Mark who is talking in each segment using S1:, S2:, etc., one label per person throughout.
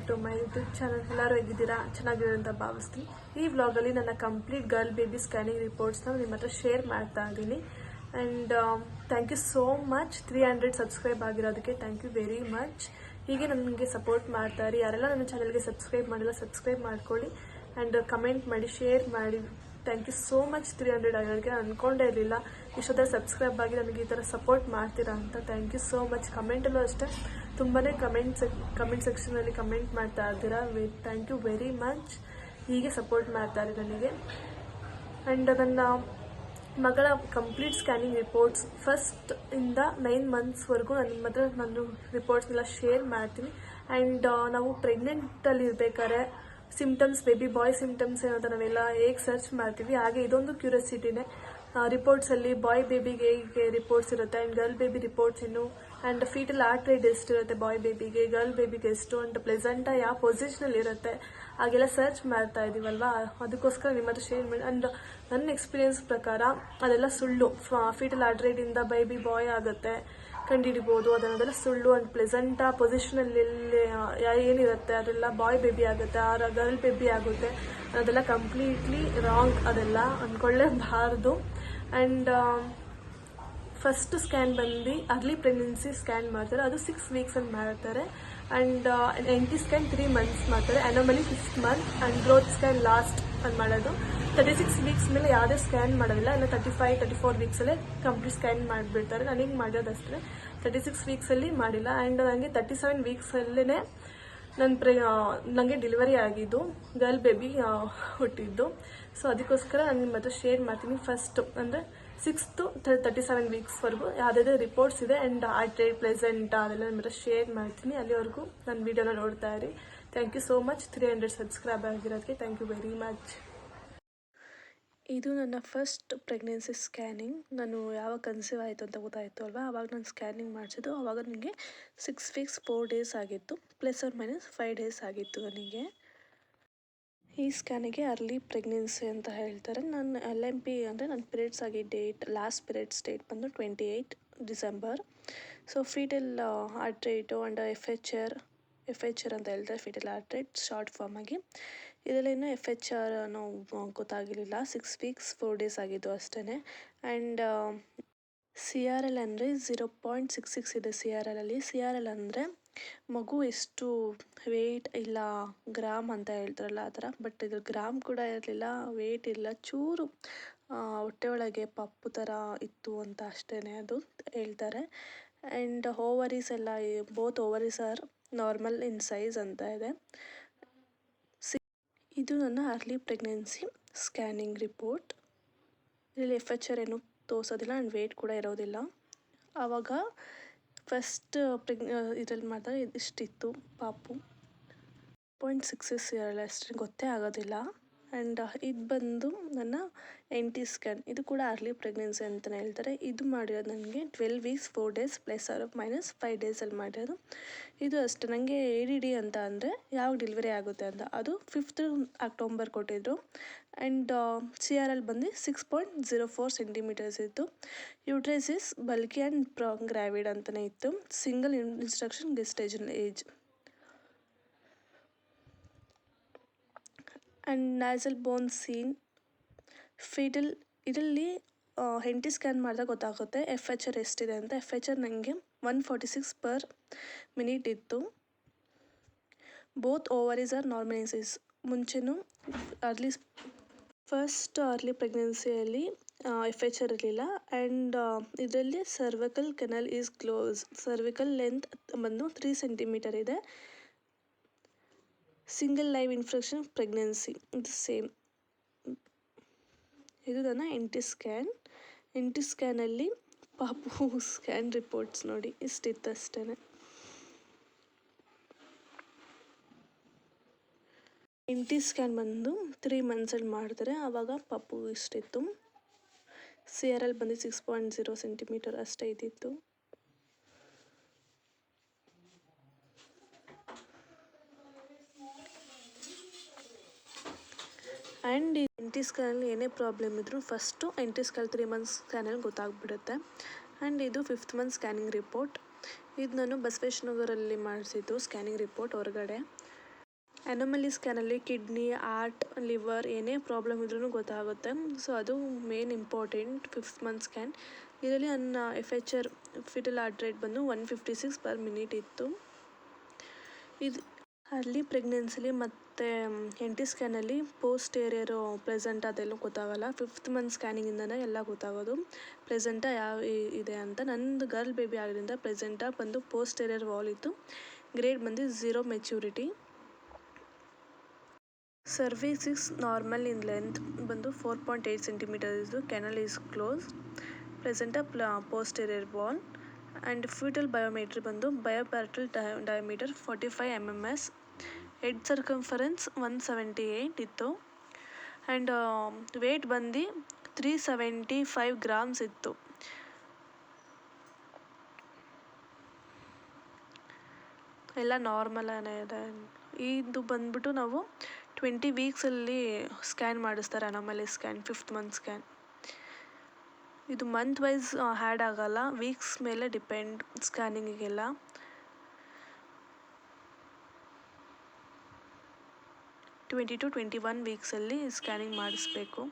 S1: Back to my YouTube channel ಎಲ್ಲರೂ ಹೇಗಿದ್ದೀರಾ? ಚೆನ್ನಾಗಿರೋ ಅಂತ ಭಾವಿಸ್ತೀನಿ. ಈ ವ್ಲಾಗಲ್ಲಿ ನನ್ನ ಕಂಪ್ಲೀಟ್ ಗರ್ಲ್ ಬೇಬಿ ಸ್ಕ್ಯಾನಿಂಗ್ ರಿಪೋರ್ಟ್ಸ್ನ ನಿಮ್ಮ ಹತ್ರ ಶೇರ್ ಮಾಡ್ತಾ ಇದ್ದೀನಿ. And thank you so much three hundred subscribe ಆಗಿರೋದಕ್ಕೆ thank you very much ಹೀಗೆ ನನಗೆ ಸಪೋರ್ಟ್ ಮಾಡ್ತಾರೆ ಯಾರೆಲ್ಲ ನನ್ನ ಚಾನಲ್ಗೆ ಸಬ್ಸ್ಕ್ರೈಬ್ ಮಾಡಿಲ್ಲ ಸಬ್ಸ್ಕ್ರೈಬ್ ಮಾಡ್ಕೊಳ್ಳಿ. ಆ್ಯಂಡ್ ಕಮೆಂಟ್ ಮಾಡಿ ಶೇರ್ ಮಾಡಿ. Thank you so much three hundred ಆಗಿರೋದಕ್ಕೆ. ನಾನು ಅಂದ್ಕೊಂಡೇ ಇರಲಿಲ್ಲ. ಇಷ್ಟೊತ್ತರ ಸಬ್ಸ್ಕ್ರೈಬ್ ಆಗಿ ನನಗೆ ಈ ಥರ ಸಪೋರ್ಟ್ ಮಾಡ್ತೀರಾ ಅಂತ. ಥ್ಯಾಂಕ್ ಯು ಸೋ ಮಚ್ ಕಮೆಂಟಲ್ಲೂ ಅಷ್ಟೇ. ತುಂಬಾ ಕಮೆಂಟ್ ಸೆಕ್ ಕಮೆಂಟ್ ಸೆಕ್ಷನಲ್ಲಿ ಕಮೆಂಟ್ ಮಾಡ್ತಾ ಇದ್ದೀರಾ. ವೆ ಥ್ಯಾಂಕ್ ಯು ವೆರಿ ಮಚ್ ಹೀಗೆ ಸಪೋರ್ಟ್ ಮಾಡ್ತಾರೆ ನನಗೆ. ಆ್ಯಂಡ್ ನನ್ನ ಮಗಳ ಕಂಪ್ಲೀಟ್ ಸ್ಕ್ಯಾನಿಂಗ್ ರಿಪೋರ್ಟ್ಸ್ ಫಸ್ಟ್ ಇಂದ ನೈನ್ ಮಂತ್ಸ್ವರೆಗೂ ನಾನು ನಿಮ್ಮ ಹತ್ರ ನಾನು ರಿಪೋರ್ಟ್ಸ್ನೆಲ್ಲ ಶೇರ್ ಮಾಡ್ತೀನಿ. ಆ್ಯಂಡ್ ನಾವು ಪ್ರೆಗ್ನೆಂಟಲ್ಲಿ ಇರಬೇಕಾದ್ರೆ ಸಿಮ್ಟಮ್ಸ್ ಬೇಬಿ ಬಾಯ್ ಸಿಮ್ಟಮ್ಸ್ ಏನಂತ ನಾವೆಲ್ಲ ಹೇಗೆ ಸರ್ಚ್ ಮಾಡ್ತೀವಿ. ಹಾಗೆ ಇದೊಂದು ಕ್ಯೂರಿಯಾಸಿಟಿನೇ ರಿಪೋರ್ಟ್ಸಲ್ಲಿ ಬಾಯ್ ಬೇಬಿಗೆ ಹೇಗೆ ರಿಪೋರ್ಟ್ಸ್ ಇರುತ್ತೆ. ಆ್ಯಂಡ್ ಗರ್ಲ್ ಬೇಬಿ ರಿಪೋರ್ಟ್ಸ್ ಏನು ಆ್ಯಂಡ್ ಫೀಟಲ್ ಆರ್ಟ್ ರೇಟ್ ಎಷ್ಟಿರುತ್ತೆ ಬಾಯ್ ಬೇಬಿಗೆ ಗರ್ಲ್ ಬೇಬಿಗೆ ಎಷ್ಟು ಆ್ಯಂಡ್ ಪ್ಲೆಸೆಂಟ ಯಾವ ಪೊಸಿಷನಲ್ಲಿ ಇರುತ್ತೆ. ಹಾಗೆಲ್ಲ ಸರ್ಚ್ ಮಾಡ್ತಾ ಇದೀವಲ್ವಾ? ಅದಕ್ಕೋಸ್ಕರ ನಿಮ್ಮ ಹತ್ರ ಶೇರ್ ಮಾಡಿ. ಆ್ಯಂಡ್ ನನ್ನ ಎಕ್ಸ್ಪೀರಿಯನ್ಸ್ ಪ್ರಕಾರ ಅದೆಲ್ಲ ಸುಳ್ಳು. ಫೀಟಲ್ ಆರ್ಟ್ ರೇಟಿಂದ ಬೇಬಿ ಬಾಯ್ ಆಗುತ್ತೆ. ಕಂಡುಹಿಡಿಬೋದು ಅದನ್ನೆಲ್ಲ ಸುಳ್ಳು ಆ್ಯಂಡ್ ಪ್ಲೆಸೆಂಟಾ ಪೊಸಿಷನಲ್ಲಿ ಏನಿರುತ್ತೆ, ಅದೆಲ್ಲ ಬಾಯ್ ಬೇಬಿ ಆಗುತ್ತೆ ಆರ ಗರ್ಲ್ ಬೇಬಿ ಆಗುತ್ತೆ. ಅದೆಲ್ಲ ಕಂಪ್ಲೀಟ್ಲಿ ರಾಂಗ್ ಅದೆಲ್ಲ. ಅಂದ್ಕೊಳ್ಳೇಬಾರ್ದು. ಆ್ಯಂಡ್ ಫಸ್ಟ್ ಸ್ಕ್ಯಾನ್ ಬಂದು ಅರ್ಲಿ ಪ್ರೆಗ್ನೆನ್ಸಿ ಸ್ಕ್ಯಾನ್ ಮಾಡ್ತಾರೆ. ಅದು ಸಿಕ್ಸ್ ವೀಕ್ಸಲ್ಲಿ ಮಾಡ್ತಾರೆ. And N T scan three months ಮಾಡ್ತಾರೆ. Anomaly fifth month and growth scan last ಅಂತ ಮಾಡೋದು. ತರ್ಟಿ ಸಿಕ್ಸ್ ವೀಕ್ಸ್ ಮೇಲೆ ಯಾವುದೇ ಸ್ಕ್ಯಾನ್ ಮಾಡೋದಿಲ್ಲ. ಇಲ್ಲ ತರ್ಟಿ ಫೈವ್ ತರ್ಟಿ ಫೋರ್ ವೀಕ್ಸಲ್ಲೇ ಕಂಪ್ಲೀಟ್ ಸ್ಕ್ಯಾನ್ ಮಾಡಿಬಿಡ್ತಾರೆ ನನಗೆ ಮಾಡೋದಷ್ಟೇ ತರ್ಟಿ ಸಿಕ್ಸ್ ವೀಕ್ಸಲ್ಲಿ ಮಾಡಿಲ್ಲ. ಆ್ಯಂಡ್ ನನಗೆ ತರ್ಟಿ ಸೆವೆನ್ ವೀಕ್ಸಲ್ಲೇ ನನ್ನ ಪ್ರೆ ನನಗೆ ಡೆಲಿವರಿ ಆಗಿದ್ದು. ಗರ್ಲ್ ಬೇಬಿ ಹುಟ್ಟಿದ್ದು. ಸೊ ಅದಕ್ಕೋಸ್ಕರ ನಾನು ನಿಮ್ಮ ಹತ್ರ ಶೇರ್ ಮಾಡ್ತೀನಿ. ಫಸ್ಟು ಅಂದರೆ ಸಿಕ್ಸ್ತು ತರ್ಟಿ ಸೆವೆನ್ ವೀಕ್ಸ್ವರೆಗೂ ಯಾವುದೇ ರಿಪೋರ್ಟ್ಸ್ ಇದೆ. ಆ್ಯಂಡ್ ಆರ್ಟ್ ರೇಟ್ ಪ್ಲೆಸೆಂಟ್ ಅದೆಲ್ಲ ನಿಮ್ಮ ಶೇರ್ ಮಾಡ್ತೀನಿ. ಅಲ್ಲಿವರೆಗೂ ನನ್ನ ವೀಡಿಯೋನ ನೋಡ್ತಾ ಇರಿ. Thank you so much three hundred subscribe ಆಗಿರೋದಕ್ಕೆ thank you very much ಇದು ನನ್ನ ಫಸ್ಟ್ ಪ್ರೆಗ್ನೆನ್ಸಿ ಸ್ಕ್ಯಾನಿಂಗ್ ನಾನು ಯಾವಾಗ ಕನ್ಸೀವ್ ಆಯಿತು ಅಂತ ಗೊತ್ತಾಯಿತು ಅಲ್ವಾ? ಆವಾಗ ನಾನು ಸ್ಕ್ಯಾನಿಂಗ್ ಮಾಡಿಸಿದ್ದು. ಆವಾಗ ನನಗೆ ಸಿಕ್ಸ್ ವೀಕ್ಸ್ ಫೋರ್ ಡೇಸ್ ಆಗಿತ್ತು. Plus or minus five days ಆಗಿತ್ತು ನನಗೆ. ಈ ಸ್ಕ್ಯಾನಿಗೆ ಅರ್ಲಿ ಪ್ರೆಗ್ನೆನ್ಸಿ ಅಂತ ಹೇಳ್ತಾರೆ. ನಾನು ಎಲ್ ಎಂ ಪಿ ಅಂದರೆ ನನ್ನ ಪಿರಿಯಡ್ಸ್ ಆಗಿ ಡೇಟ್ ಲಾಸ್ಟ್ ಪಿರಿಯಡ್ಸ್ ಡೇಟ್ ಬಂದು twenty eight December so fetal heart rate and F H R F H R ಅಂತ ಹೇಳ್ತಾರೆ fetal heart rate short form ಆಗಿ. ಇದರಲ್ಲಿ ಎಫ್ ಎಚ್ ಆರ್ ಅನ್ನೋ ಗೊತ್ತಾಗಿರಲಿಲ್ಲ. ಸಿಕ್ಸ್ ವೀಕ್ಸ್ ಫೋರ್ ಡೇಸ್ ಆಗಿದ್ದು ಅಷ್ಟೇ ಆ್ಯಂಡ್ ಸಿ ಆರ್ ಎಲ್ ಅಂದರೆ ಝೀರೋ ಪಾಯಿಂಟ್ ಸಿಕ್ಸ್ ಸಿಕ್ಸ್ ಇದೆ ಸಿ ಆರ್ ಎಲ್ ಅಲ್ಲಿ. ಸಿ ಆರ್ ಎಲ್ ಅಂದರೆ ಮಗು ಎಷ್ಟು ವೇಟ್ ಇಲ್ಲ ಗ್ರಾಮ್ ಅಂತ ಹೇಳ್ತಾರಲ್ಲ ಆ ಥರ. ಬಟ್ ಇದು ಗ್ರಾಮ್ ಕೂಡ ಇರಲಿಲ್ಲ ವೇಟ್ ಇಲ್ಲ, ಚೂರು ಹೊಟ್ಟೆ ಒಳಗೆ ಪಪ್ಪು ಥರ ಇತ್ತು ಅಂತ ಅಷ್ಟೇ ಅದು ಹೇಳ್ತಾರೆ. ಆ್ಯಂಡ್ ಓವರೀಸ್ ಎಲ್ಲ both ovaries are normal in size ಅಂತ ಇದೆ. ಇದು ನನ್ನ ಅರ್ಲಿ ಪ್ರೆಗ್ನೆನ್ಸಿ ಸ್ಕ್ಯಾನಿಂಗ್ ರಿಪೋರ್ಟ್ ಇಲ್ಲಿ ಎಫ್ ಎಚ್ ಆರ್ ಏನು ತೋರಿಸೋದಿಲ್ಲ ಆ್ಯಂಡ್ ವೇಟ್ ಕೂಡ ಇರೋದಿಲ್ಲ. ಆವಾಗ ಫಸ್ಟ್ ಪ್ರೆಗ್ ಇದ್ರಲ್ಲಿ ಮಾಡಿದಾಗ ಇಷ್ಟಿತ್ತು ಪಾಪು. ಪಾಯಿಂಟ್ ಸಿಕ್ಸ್ ಇಯರ್ ಇರಲ್ಲ ಅಷ್ಟು ಗೊತ್ತೇ ಆಗೋದಿಲ್ಲ. ಆ್ಯಂಡ್ ಇದು ಬಂದು ನನ್ನ ಎನ್ ಟಿ ಸ್ಕ್ಯಾನ್ ಇದು ಕೂಡ ಅರ್ಲಿ ಪ್ರೆಗ್ನೆನ್ಸಿ ಅಂತಲೇ ಹೇಳ್ತಾರೆ. ಇದು ಮಾಡಿರೋದು ನನಗೆ twelve weeks, four days plus or minus five ಡೇಸಲ್ಲಿ ಮಾಡಿರೋದು. ಇದು ಅಷ್ಟೇ. ನನಗೆ ಎ ಡಿ ಡಿ ಅಂತ ಅಂದರೆ ಯಾವಾಗ ಡೆಲಿವರಿ ಆಗುತ್ತೆ ಅಂತ. ಅದು ಫಿಫ್ತ್ ಅಕ್ಟೋಬರ್ ಕೊಟ್ಟಿದ್ದರು ಆ್ಯಂಡ್ ಸಿ ಆರ್ ಎಲ್ ಬಂದು six point zero four centimetres ಇತ್ತು. Uterus is, bulky and prong gravid ಅಂತಲೇ ಇತ್ತು. Single instruction gestation age. And nasal bone seen fetal ಇದರಲ್ಲಿ ಹೆಂಟಿ ಸ್ಕ್ಯಾನ್ ಮಾಡಿದಾಗ ಗೊತ್ತಾಗುತ್ತೆ. ಎಫ್ ಎಚ್ ಆರ್ ಎಷ್ಟಿದೆ ಅಂತ. ಎಫ್ ಎಚ್ ಆರ್ ನನಗೆ one forty six per minute ಇತ್ತು. Both ovaries are normal in size ಮುಂಚೆನೂ ಅರ್ಲಿ ಫಸ್ಟ್ ಅರ್ಲಿ ಪ್ರೆಗ್ನೆನ್ಸಿಯಲ್ಲಿ F H R ಇರಲಿಲ್ಲ. ಆ್ಯಂಡ್ ಇದರಲ್ಲಿ cervical canal is close cervical length ಬಂದು ತ್ರೀ ಸೆಂಟಿಮೀಟರ್ ಇದೆ. ಸಿಂಗಲ್ ಲೈವ್ ಇನ್ಫೆಕ್ಷನ್ ಪ್ರೆಗ್ನೆನ್ಸಿ ಇದು same ಇದು ನನ್ನ ಎಂಟಿ ಸ್ಕ್ಯಾನ್ ಎಂಟಿ ಸ್ಕ್ಯಾನಲ್ಲಿ ಪಾಪು ಸ್ಕ್ಯಾನ್ ರಿಪೋರ್ಟ್ಸ್ ನೋಡಿ. ಇಷ್ಟಿತ್ತು ಅಷ್ಟೇ ಎನ್ ಟಿ ಸ್ಕ್ಯಾನ್ ಬಂದು ತ್ರೀ ಮಂತ್ಸಲ್ಲಿ ಮಾಡಿದ್ರೆ ಆವಾಗ ಪಪ್ಪು ಇಷ್ಟಿತ್ತು. ಸಿ ಆರ್ ಎಲ್ ಬಂದು ಸಿಕ್ಸ್ ಪಾಯಿಂಟ್ ಜೀರೋ ಸೆಂಟಿಮೀಟರ್ ಅಷ್ಟೇ ಇದ್ದಿತ್ತು. ಆ್ಯಂಡ್ ಎಂಟಿ ಸ್ಕ್ಯಾನಲ್ಲಿ ಏನೇ ಪ್ರಾಬ್ಲಮ್ ಇದ್ದರೂ first N T scan three months ಸ್ಕ್ಯಾನಲ್ಲಿ ಗೊತ್ತಾಗ್ಬಿಡುತ್ತೆ. ಆ್ಯಂಡ್ ಇದು ಫಿಫ್ತ್ ಮಂತ್ ಸ್ಕ್ಯಾನಿಂಗ್ ರಿಪೋರ್ಟ್ ಇದು ನಾನು ಬಸವೇಶ್ವರನಗರಲ್ಲಿ ಮಾಡಿಸಿದ್ದು ಸ್ಕ್ಯಾನಿಂಗ್ ರಿಪೋರ್ಟ್ ಹೊರಗಡೆ. ಆ್ಯನಮಲಿ ಸ್ಕ್ಯಾನಲ್ಲಿ ಕಿಡ್ನಿ ಆರ್ಟ್ ಲಿವರ್ ಏನೇ ಪ್ರಾಬ್ಲಮ್ ಇದ್ರೂ ಗೊತ್ತಾಗುತ್ತೆ. ಸೊ ಅದು main important fifth month scan ಇದರಲ್ಲಿ ನನ್ನ F H R fetal heart rate ಬಂದು one fifty six per minute ಇತ್ತು. ಇದು ಅಲ್ಲಿ ಪ್ರೆಗ್ನೆನ್ಸಿಲಿ ಮತ್ತು ಎನ್ ಟಿ ಸ್ಕ್ಯಾನಲ್ಲಿ ಪೋಸ್ಟ್ ಏರಿಯರು ಪ್ರೆಸೆಂಟ್ ಅದೆಲ್ಲ ಗೊತ್ತಾಗಲ್ಲ. ಫಿಫ್ತ್ ಮಂತ್ ಸ್ಕ್ಯಾನಿಂಗಿಂದನೇ ಎಲ್ಲ ಗೊತ್ತಾಗೋದು. ಪ್ರೆಸೆಂಟ ಯಾವ ಇದೆ ಅಂತ. ನಂದು ಗರ್ಲ್ ಬೇಬಿ ಆಗಿದ್ದರಿಂದ ಪ್ರೆಸೆಂಟ ಬಂದು ಪೋಸ್ಟ್ ಏರಿಯರ್ ವಾಲ್ ಇತ್ತು. ಗ್ರೇಡ್ ಬಂದು zero maturity cervix is normal in length ಬಂದು ಫೋರ್ ಪಾಯಿಂಟ್ ಏಯ್ಟ್ ಸೆಂಟಿಮೀಟರ್ ಇದ್ದು canal is close present ಪ್ಲ posterior wall and fetal biometry ಬಂದು biparietal diameter forty five M M S head circumference one seventy eight ಇತ್ತು and weight ಬಂದು three seventy five grams ಇತ್ತು. ಎಲ್ಲ normal ಇದೆ. ಇದು ಬಂದ್ಬಿಟ್ಟು ನಾವು ಟ್ವೆಂಟಿ ವೀಕ್ಸಲ್ಲಿ ಸ್ಕ್ಯಾನ್ ಮಾಡಿಸ್ತಾರೆ ನಮ್ಮಲ್ಲಿ ಸ್ಕ್ಯಾನ್ ಫಿಫ್ತ್ ಮಂತ್ ಸ್ಕ್ಯಾನ್ ಇದು ಮಂತ್ ವೈಸ್ ಹ್ಯಾಡ್ ಆಗೋಲ್ಲ. ವೀಕ್ಸ್ ಮೇಲೆ ಡಿಪೆಂಡ್ ಸ್ಕ್ಯಾನಿಂಗಿಗೆಲ್ಲ ಟ್ವೆಂಟಿ ಟು ಟ್ವೆಂಟಿ ಒನ್ ವೀಕ್ಸಲ್ಲಿ ಸ್ಕ್ಯಾನಿಂಗ್ ಮಾಡಿಸ್ಬೇಕು.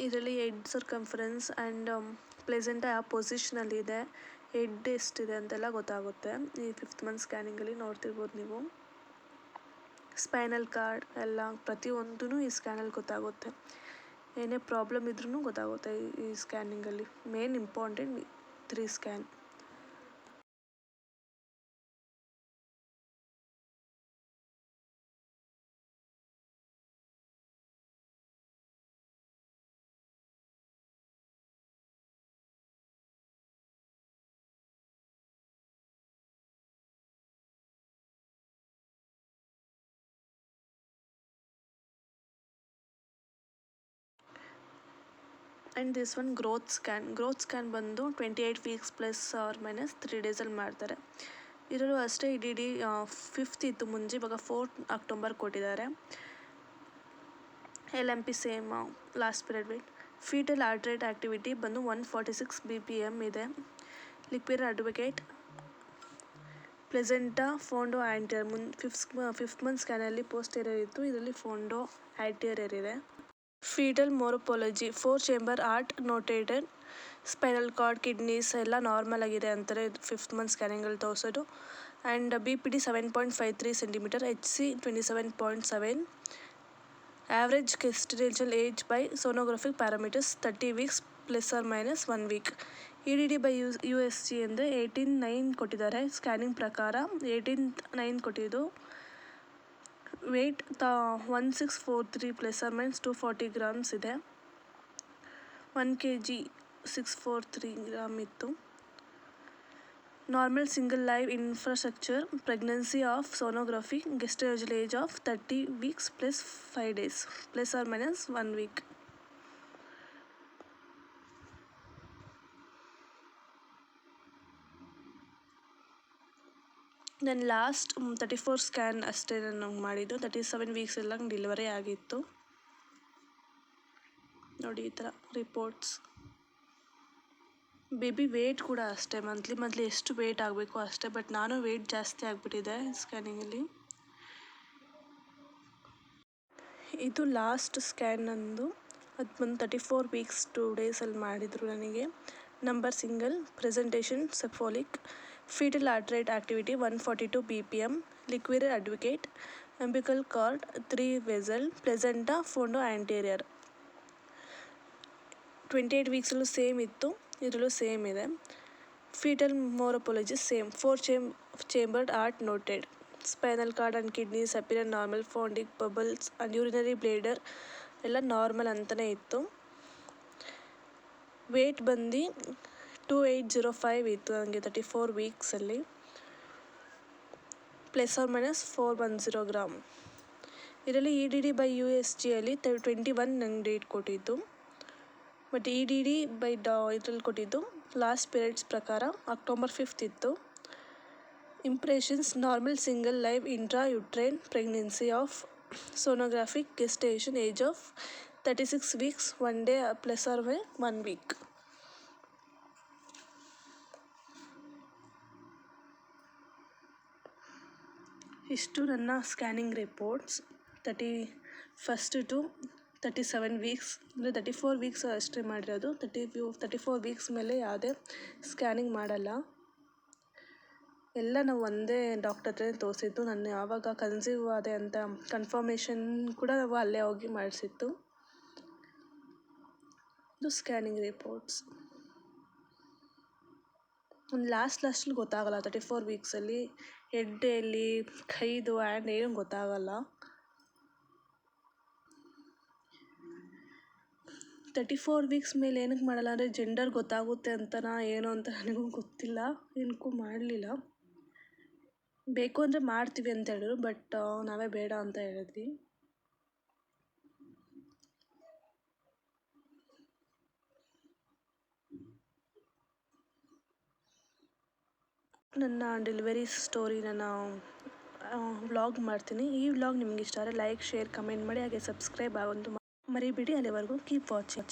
S1: ಇದರಲ್ಲಿ ಹೆಡ್ ಸರ್ಕಂಫರೆನ್ಸ್ ಆ್ಯಂಡ್ ಪ್ಲೆಸೆಂಟ್ ಯಾವ ಪೊಸಿಷನಲ್ಲಿದೆ ಹೆಡ್ ಎಷ್ಟಿದೆ ಅಂತೆಲ್ಲ ಗೊತ್ತಾಗುತ್ತೆ. ಈ ಫಿಫ್ತ್ ಮಂತ್ ಸ್ಕ್ಯಾನಿಂಗಲ್ಲಿ ನೋಡ್ತಿರ್ಬೋದು ನೀವು. ಸ್ಪೈನಲ್ ಕಾರ್ಡ್ ಎಲ್ಲ ಪ್ರತಿಯೊಂದೂ ಈ ಸ್ಕ್ಯಾನಲ್ಲಿ ಗೊತ್ತಾಗುತ್ತೆ. ಏನೇ ಪ್ರಾಬ್ಲಮ್ ಇದ್ರೂ ಗೊತ್ತಾಗುತ್ತೆ ಈ- ಸ್ಕ್ಯಾನಿಂಗಲ್ಲಿ main important three scan and this one growth scan growth scan ಬಂದು twenty eight weeks plus or minus three ಡೇಸಲ್ಲಿ ಮಾಡ್ತಾರೆ. ಇದರಲ್ಲೂ ಅಷ್ಟೇ ಇಡೀ ಡಿ ಫಿಫ್ತ್ ಇತ್ತು ಮುಂಜಿ ಇವಾಗ ಫೋರ್ತ್ ಅಕ್ಟೋಬರ್ ಕೊಟ್ಟಿದ್ದಾರೆ. L M P same last period weight fetal heart rate activity ಬಂದು one forty six B P M ಇದೆ liquor adequate placenta fundal anterior ಮುನ್ ಫಿಫ್ತ್ ಫಿಫ್ತ್ ಮಂತ್ ಸ್ಕ್ಯಾನಲ್ಲಿ ಪೋಸ್ಟೇರಿಯರ್ ಇತ್ತು. ಇದರಲ್ಲಿ ಫೋಂಡೋ ಆ್ಯಂಟಿಯರ್ ಇದೆ. Fetal morphology four chamber heart notated spinal cord kidneys ಎಲ್ಲ normal ಆಗಿದೆ ಅಂತಾರೆ. ಫಿಫ್ತ್ ಮಂತ್ ಸ್ಕ್ಯಾನಿಂಗಲ್ಲಿ ತೋರಿಸೋದು. And B P D seven point five three centimetre H C twenty seven point seven average gestational age by sonographic parameters thirty weeks plus or minus one week E D D by U U S C ಅಂದರೆ eighteen nine ಕೊಟ್ಟಿದ್ದಾರೆ. Scanning ಪ್ರಕಾರ eighteen nine ಕೊಟ್ಟಿದ್ದು. Weight ತ one six four three plus or minus two forty grams ಇದೆ. One K G six four three gram ಇತ್ತು. Normal single live infrastructure pregnancy of sonography gestational age of thirty weeks plus five days plus or minus one week ನನ್ನ last thirty four scan ಅಷ್ಟೇ ನಾನು ಮಾಡಿದ್ದು. Thirty seven weeks ಎಲ್ಲ delivery ಆಗಿತ್ತು. ನೋಡಿ, ಈ ಥರ ರಿಪೋರ್ಟ್ಸ್ ಬೇಬಿ ವೇಟ್ ಕೂಡ ಅಷ್ಟೇ ಮಂತ್ಲಿ ಮಂತ್ಲಿ ಎಷ್ಟು ವೇಟ್ ಆಗಬೇಕು ಅಷ್ಟೇ ಬಟ್ ನಾನು ವೇಟ್ ಜಾಸ್ತಿ ಆಗಿಬಿಟ್ಟಿದೆ ಸ್ಕ್ಯಾನಿಂಗಲ್ಲಿ ಇದು ಲಾಸ್ಟ್ ಸ್ಕ್ಯಾನ್ ನಂದು. ಅದು ಬಂದು ತರ್ಟಿ ಫೋರ್ ವೀಕ್ಸ್ ಟೂ ಡೇಸಲ್ಲಿ ಮಾಡಿದರು ನನಗೆ. Number single presentation cephalic fetal heart rate activity one forty two B P M liquor adequate umbilical cord three vessel placenta fundal anterior twenty eight ವೀಕ್ಸಲ್ಲೂ same ಇತ್ತು ಇದರಲ್ಲೂ same ಇದೆ fetal morphology same four ಚೇಮ್ chambered heart noted spinal cord and kidney ಸಪಿರ normal ಫೋಂಡಿಕ್ bubbles and urinary bladder ಎಲ್ಲ normal ಅಂತಲೇ ಇತ್ತು weight ಬಂದು two eight zero five ಇತ್ತು ನನಗೆ thirty four ವೀಕ್ಸಲ್ಲಿ plus or minus four one zero gram ಇದರಲ್ಲಿ E D D by U S ಜಿಯಲ್ಲಿ twenty one ನಂಗೆ date ಕೊಟ್ಟಿದ್ದು. But E D D by ಡಾ ಇದರಲ್ಲಿ ಕೊಟ್ಟಿದ್ದು. ಲಾಸ್ಟ್ ಪೀರಿಯಡ್ಸ್ ಪ್ರಕಾರ ಅಕ್ಟೋಬರ್ ಫಿಫ್ತ್ ಇತ್ತು. Impressions normal single live intra uterine pregnancy of sonographic gestation age of thirty six weeks one day plus or Y one week ಇಷ್ಟು ನನ್ನ scanning reports thirty first to thirty seven weeks, ಅಂದರೆ thirty four weeks ಅಷ್ಟೇ ಮಾಡಿರೋದು. Thirty ಫ್ಯೂ, thirty four weeks ಮೇಲೆ ಯಾವುದೇ scanning ಮಾಡಲ್ಲ. ಎಲ್ಲ ನಾವು ಒಂದೇ ಡಾಕ್ಟರ್ ಹತ್ರ ತೋರಿಸಿದ್ದು. ನಾನು ಯಾವಾಗ ಕನ್ಸೀವ್ ಆದೆ ಅಂತ ಕನ್ಫರ್ಮೇಷನ್ ಕೂಡ ನಾವು ಅಲ್ಲೇ ಹೋಗಿ ಮಾಡಿಸಿತ್ತು ಇದು ಸ್ಕ್ಯಾನಿಂಗ್ ರಿಪೋರ್ಟ್ಸ್. ಒಂದು ಲಾಸ್ಟ್ ಲಾಸ್ಟಲ್ಲಿ ಗೊತ್ತಾಗಲ್ಲ ತರ್ಟಿ ಫೋರ್ ವೀಕ್ಸಲ್ಲಿ ಹೆಡ್ ಎಲ್ಲಿ ಕೈದು ಹ್ಯಾಂಡ್ ಏನೂ ಗೊತ್ತಾಗಲ್ಲ. ತರ್ಟಿ ಫೋರ್ ವೀಕ್ಸ್ ಮೇಲೆ ಏನಕ್ಕೆ ಮಾಡಲ್ಲ ಅಂದರೆ ಜೆಂಡರ್ ಗೊತ್ತಾಗುತ್ತೆ ಅಂತನಾ, ಏನು ಅಂತ ನನಗೂ ಗೊತ್ತಿಲ್ಲ ಏನಕ್ಕೂ ಮಾಡಲಿಲ್ಲ. ಬೇಕು ಅಂದರೆ ಮಾಡ್ತೀವಿ ಅಂತ ಹೇಳಿದ್ರು ಬಟ್ ನಾವೇ ಬೇಡ ಅಂತ ಹೇಳಿದ್ವಿ. ನನ್ನ ಡೆಲಿವರಿ ಸ್ಟೋರಿ ನಾನು ವ್ಲಾಗ್ ಮಾಡ್ತೀನಿ. ಈ ವ್ಲಾಗ್ ನಿಮ್ಗೆ ಇಷ್ಟ ಆದರೆ ಲೈಕ್, ಶೇರ್, ಕಮೆಂಟ್ ಮಾಡಿ, ಹಾಗೆ ಸಬ್ಸ್ಕ್ರೈಬ್ ಆಗೋದು ಮರಿಬೇಡಿ. ಅಲ್ಲಿವರೆಗೂ ಕೀಪ್ ವಾಚಿಂಗ್